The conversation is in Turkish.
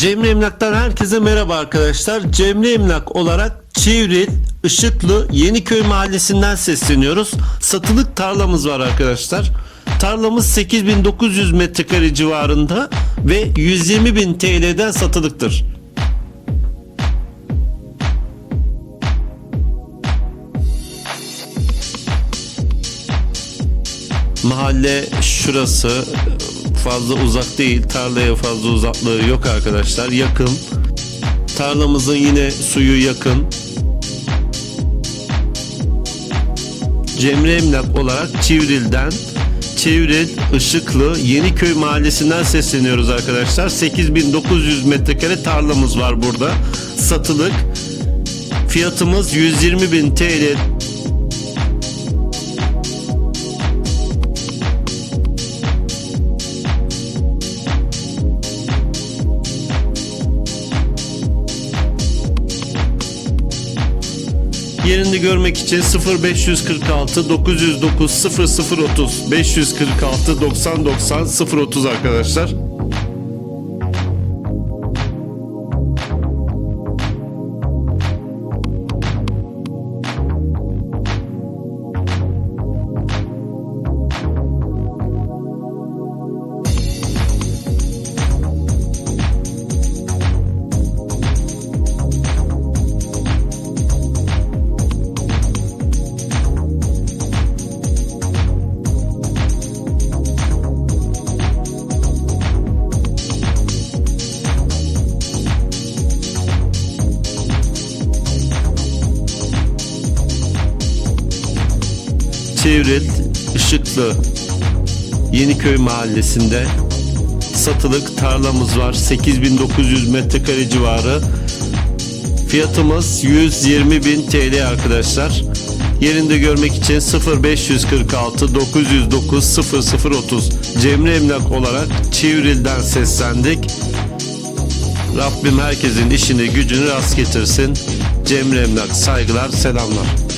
Cemre Emlak'tan herkese merhaba arkadaşlar. Cemre Emlak olarak Çivril, Işıklı, Yeniköy mahallesinden sesleniyoruz. Satılık tarlamız var arkadaşlar. Tarlamız 8900 metrekare civarında ve 120.000 TL'den satılıktır. Mahalle şurası fazla uzak değil. Tarlaya fazla uzaklığı yok arkadaşlar. Yakın. Tarlamızın yine suyu yakın. Cemre Emlak olarak Çivril'den Çivril, Işıklı, Yeniköy mahallesinden sesleniyoruz arkadaşlar. 8900 metrekare tarlamız var burada. Satılık. Fiyatımız 120.000 TL Yerini görmek için 0546 909 0030 546 90 90 030 arkadaşlar. Çevril, Işıklı, Yeniköy mahallesinde satılık tarlamız var. 8900 metrekare civarı. Fiyatımız 120 bin TL arkadaşlar. Yerinde görmek için 0546 909 0030 Cemre Emlak olarak Çivril'den seslendik. Rabbim herkesin işini gücünü rast getirsin. Cemre Emlak saygılar selamlar.